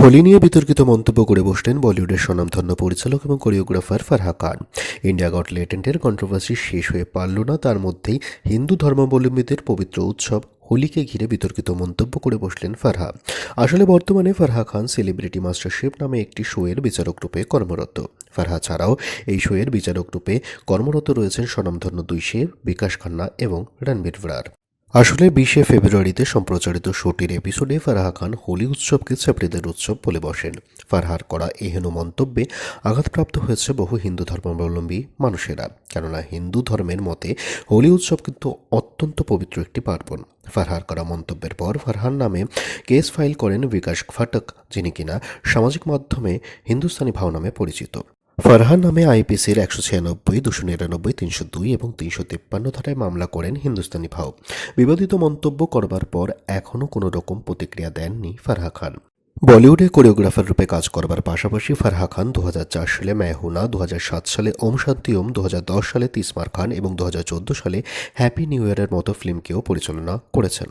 হোলি নিয়ে বিতর্কিত মন্তব্য করে বসলেন বলিউডের স্বনামধন্য পরিচালক এবং choreographer Farah Khan. India got লেটেন্টের controversy শেষ হয়ে পারল না, তার মধ্যেই হিন্দু ধর্মাবলম্বীদের পবিত্র উৎসব হোলিকে ঘিরে বিতর্কিত মন্তব্য করে বসলেন ফারহা। আসলে বর্তমানে ফারহা খান সেলিব্রিটি মাস্টারশেফ নামে একটি শোয়ের বিচারক রূপে কর্মরত। ফারহা ছাড়াও এই শোয়ের বিচারক রূপে কর্মরত রয়েছেন স্বনামধন্য দুই শেফ বিকাশ খান্না এবং রণবীর ব্রার আসলে বিশে ফেব্রুয়ারিতে সম্প্রচারিত শোটির এপিসোডে ফারহা খান হোলি উৎসবকে ছাত্রীদের উৎসব বলে বসেন। ফারহার করা এহেন মন্তব্যে আঘাতপ্রাপ্ত হয়েছে বহু হিন্দু ধর্মাবলম্বী মানুষেরা, কেননা হিন্দু ধর্মের মতে হোলি উৎসব কিন্তু অত্যন্ত পবিত্র একটি পার্বণ। ফারহার করা মন্তব্যের পর ফারহার নামে কেস ফাইল করেন বিকাশ ফাটক, যিনি কিনা সামাজিক মাধ্যমে হিন্দুস্তানি ভাও নামে পরিচিত। ফারহান নামে আইপিসির একশো ছিয়ানব্বই, দুশো নিরানব্বই, তিনশো দুই এবং তিনশো তিপ্পান্ন ধারায় মামলা করেন হিন্দুস্তানি ভাও। বিবাদিত মন্তব্য করবার পর এখনও কোনো রকম প্রতিক্রিয়া দেননি ফারহা খান। বলিউডে কোরিওগ্রাফার রূপে কাজ করবার পাশাপাশি ফারহা খান দু হাজার চার সালে মেহুনা দু সালে ওম শান্তি ওম দু হাজার দশ সালে তিসমার খান এবং দুহাজার চোদ্দ সালে হ্যাপি নিউ ইয়ারের মতো ফিল্মকেও পরিচালনা করেছেন।